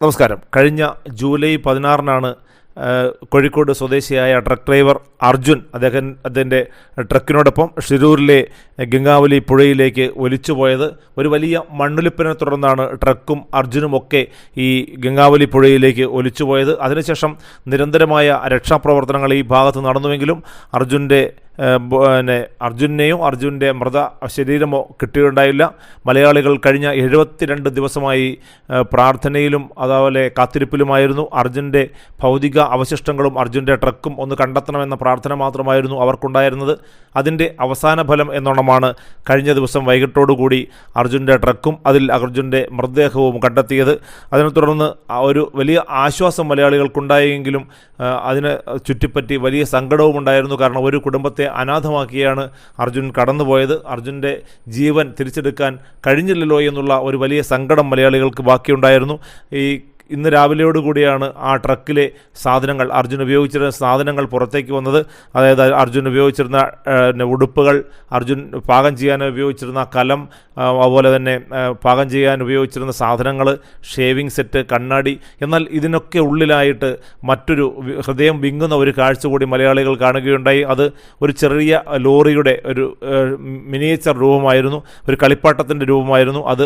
നമസ്കാരം. കഴിഞ്ഞ ജൂലൈ പതിനാറിനാണ് കോഴിക്കോട് സ്വദേശിയായ ട്രക്ക് ഡ്രൈവർ അർജുൻ അദ്ദേഹം അതിന്റെ ട്രക്കിനോടൊപ്പം ഷിരൂരിലെ ഗംഗാവലി പുഴയിലേക്ക് ഒലിച്ചുപോയത് ഒരു വലിയ മണ്ണൊലിപ്പിനെ തുടർന്നാണ് ട്രക്കും അർജുനും ഒക്കെ ഈ ഗംഗാവലി പുഴയിലേക്ക് ഒലിച്ചുപോയത്. അതിനുശേഷം നിരന്തരമായ രക്ഷാപ്രവർത്തനങ്ങൾ ഈ ഭാഗത്ത് നടന്നുവെങ്കിലും അർജുന്റെ പിന്നെ അർജുനെയോ അർജുന്റെ മൃത ശരീരമോ കിട്ടിയിട്ടുണ്ടായില്ല. മലയാളികൾ കഴിഞ്ഞ എഴുപത്തിരണ്ട് ദിവസമായി പ്രാർത്ഥനയിലും അതുപോലെ കാത്തിരിപ്പിലുമായിരുന്നു. അർജുന്റെ ഭൗതിക അവശിഷ്ടങ്ങളും അർജുന്റെ ട്രക്കും ഒന്ന് കണ്ടെത്തണമെന്ന പ്രാർത്ഥന മാത്രമായിരുന്നു അവർക്കുണ്ടായിരുന്നത്. അതിന്റെ അവസാന ഫലം എന്നോണമാണ് കഴിഞ്ഞ ദിവസം വൈകിട്ടോടുകൂടി അർജുന്റെ ട്രക്കും അതിൽ അർജുന്റെ മൃതദേഹവും കണ്ടെത്തിയത്. അതിനെ തുടർന്ന് ഒരു വലിയ ആശ്വാസം മലയാളികൾക്കുണ്ടായെങ്കിലും അതിനെ ചുറ്റിപ്പറ്റി വലിയ സങ്കടവും ഉണ്ടായിരുന്നു കാരണം ഒരു കുടുംബത്തെ അനാഥമാക്കിയാണ് അർജുൻ കടന്നുപോയത്. അർജുന്റെ ജീവൻ തിരിച്ചെടുക്കാൻ കഴിഞ്ഞില്ലല്ലോ എന്നുള്ള ഒരു വലിയ സങ്കടം മലയാളികൾക്ക് ബാക്കിയുണ്ടായിരുന്നു. ഈ ഇന്ന് രാവിലെയോടുകൂടിയാണ് ആ ട്രക്കിലെ സാധനങ്ങൾ അർജുൻ ഉപയോഗിച്ചിരുന്ന സാധനങ്ങൾ പുറത്തേക്ക് വന്നത്. അതായത് അർജുൻ ഉപയോഗിച്ചിരുന്ന ഉടുപ്പുകൾ അർജുൻ പാകം ചെയ്യാൻ ഉപയോഗിച്ചിരുന്ന കലം അതുപോലെ തന്നെ പാകം ചെയ്യാൻ ഉപയോഗിച്ചിരുന്ന സാധനങ്ങൾ ഷേവിംഗ് സെറ്റ് കണ്ണാടി എന്നാൽ ഇതിനൊക്കെ ഉള്ളിലായിട്ട് മറ്റൊരു ഹൃദയം വിങ്ങുന്ന ഒരു കാഴ്ച കൂടി മലയാളികൾ കാണുകയുണ്ടായി. അത് ഒരു ചെറിയ ലോറിയുടെ ഒരു മിനിയേച്ചർ രൂപമായിരുന്നു ഒരു കളിപ്പാട്ടത്തിന്റെ രൂപമായിരുന്നു. അത്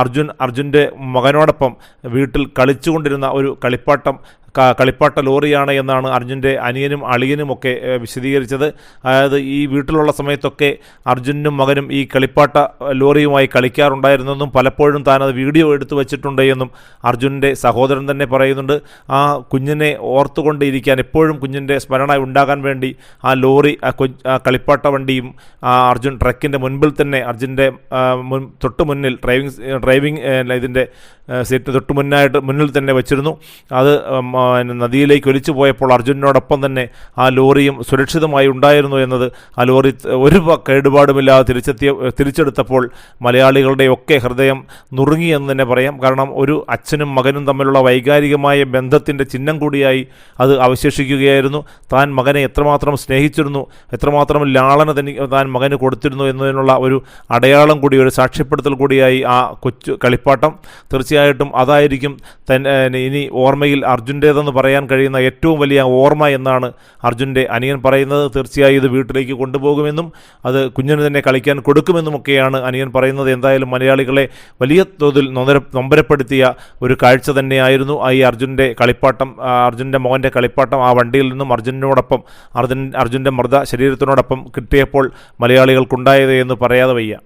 അർജുൻ അർജുന്റെ മകനോടൊപ്പം വീട്ടിൽ കളിച്ചുകൊണ്ടിരുന്ന ഒരു കളിപ്പാട്ടം കളിപ്പാട്ട ലോറിയാണ് എന്നാണ് അർജുന്റെ അനിയനും അളിയനുമൊക്കെ വിശദീകരിച്ചത്. അതായത് ഈ വീട്ടിലുള്ള സമയത്തൊക്കെ അർജുനും മകനും ഈ കളിപ്പാട്ട ലോറിയുമായി കളിക്കാറുണ്ടായിരുന്നെന്നും പലപ്പോഴും താൻ അത് വീഡിയോ എടുത്തു വച്ചിട്ടുണ്ട് എന്നും അർജുന്റെ സഹോദരൻ തന്നെ പറയുന്നുണ്ട്. ആ കുഞ്ഞിനെ ഓർത്തുകൊണ്ടിരിക്കാൻ എപ്പോഴും കുഞ്ഞിന്റെ സ്മരണ ഉണ്ടാകാൻ വേണ്ടി ആ ലോറി ആ കളിപ്പാട്ട വണ്ടിയും ആ അർജുൻ ട്രക്കിന്റെ മുൻപിൽ തന്നെ അർജുന്റെ മുൻ തൊട്ട് മുന്നിൽ ഡ്രൈവിംഗ് ഡ്രൈവിംഗ് ഇതിന്റെ സീറ്റ് തൊട്ട് മുന്നായിട്ട് മുന്നിൽ തന്നെ വെച്ചിരുന്നു. അത് നദിയിലേക്ക് ഒലിച്ചു പോയപ്പോൾ അർജുനോടൊപ്പം തന്നെ ആ ലോറിയും സുരക്ഷിതമായി ഉണ്ടായിരുന്നു എന്നത് ആ ലോറി ഒരു കേടുപാടുമില്ലാതെ തിരിച്ചെത്തിയ തിരിച്ചെടുത്തപ്പോൾ മലയാളികളുടെ ഒക്കെ ഹൃദയം നുറുങ്ങി എന്ന് തന്നെ പറയാം. കാരണം ഒരു അച്ഛനും മകനും തമ്മിലുള്ള വൈകാരികമായ ബന്ധത്തിന്റെ ചിഹ്നം കൂടിയായി അത് അവശേഷിക്കുകയായിരുന്നു. താൻ മകനെ എത്രമാത്രം സ്നേഹിച്ചിരുന്നു എത്രമാത്രം ലാളന തനി താൻ മകന് കൊടുത്തിരുന്നു എന്നതിനുള്ള ഒരു അടയാളം കൂടി ഒരു സാക്ഷ്യപ്പെടുത്തൽ കൂടിയായി ആ കൊച്ചു കളിപ്പാട്ടം. തീർച്ചയായിട്ടും അതായിരിക്കും തന്നെ ഇനി ഓർമ്മയിൽ അർജുന്റേതെന്ന് പറയാൻ കഴിയുന്ന ഏറ്റവും വലിയ ഓർമ്മ എന്നാണ് അർജുന്റെ അനിയൻ പറയുന്നത്. തീർച്ചയായും ഇത് വീട്ടിലേക്ക് കൊണ്ടുപോകുമെന്നും അത് കുഞ്ഞിന് തന്നെ കളിക്കാൻ കൊടുക്കുമെന്നുമൊക്കെയാണ് അനിയൻ പറയുന്നത്. എന്തായാലും മലയാളികളെ വലിയ തോതിൽ നൊന്തര നൊമ്പരപ്പെടുത്തിയ ഒരു കാഴ്ച തന്നെയായിരുന്നു ഈ അർജുന്റെ കളിപ്പാട്ടം അർജുന്റെ മോന്റെ കളിപ്പാട്ടം ആ വണ്ടിയിൽ നിന്നും അർജുനോടൊപ്പം അർജുൻ അർജുന്റെ മൃത ശരീരത്തിനോടൊപ്പം കിട്ടിയപ്പോൾ മലയാളികൾക്കുണ്ടായത് എന്ന് പറയാതെ വയ്യ.